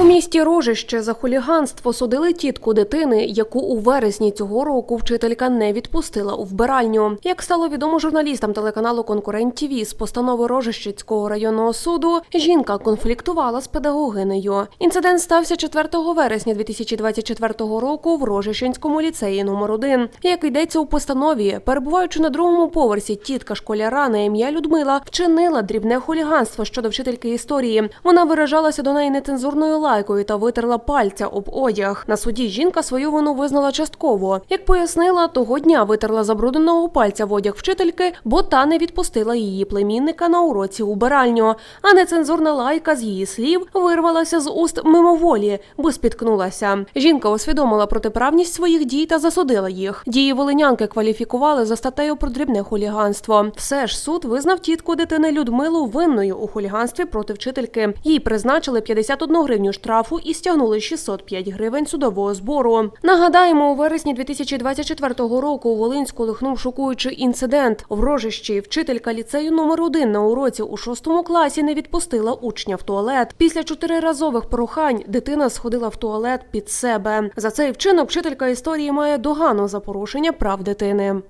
У місті Рожище за хуліганство судили тітку дитини, яку у вересні цього року вчителька не відпустила у вбиральню. Як стало відомо журналістам телеканалу Конкурент ТІВІ з постанови Рожищецького районного суду, жінка конфліктувала з педагогинею. Інцидент стався 4 вересня 2024 року в Рожищенському ліцеї номер 1 Як йдеться у постанові, перебуваючи на другому поверсі, тітка школяра на ім'я Людмила вчинила дрібне хуліганство щодо вчительки історії. Вона виражалася до неї нецензурною лайкою та витерла пальця об одяг. На суді жінка свою вину визнала частково. Як пояснила, того дня витерла забрудненого пальця в одяг вчительки, бо та не відпустила її племінника на уроці убиральню. А нецензурна лайка з її слів вирвалася з уст мимоволі, бо спіткнулася. Жінка усвідомила протиправність своїх дій та засудила їх. Дії волинянки кваліфікували за статтею про дрібне хуліганство. Все ж суд визнав тітку дитини Людмилу винною у хуліганстві проти вчительки. Їй призначили 51 гривню штрафу і стягнули 605 гривень судового збору. Нагадаємо, у вересні 2024 року у Волинську лихнув шокуючий інцидент. В Рожищі вчителька ліцею номер 1 на уроці у шостому класі не відпустила учня в туалет. Після чотириразових прохань дитина сходила в туалет під себе. За цей вчинок вчителька історії має догану за порушення прав дитини.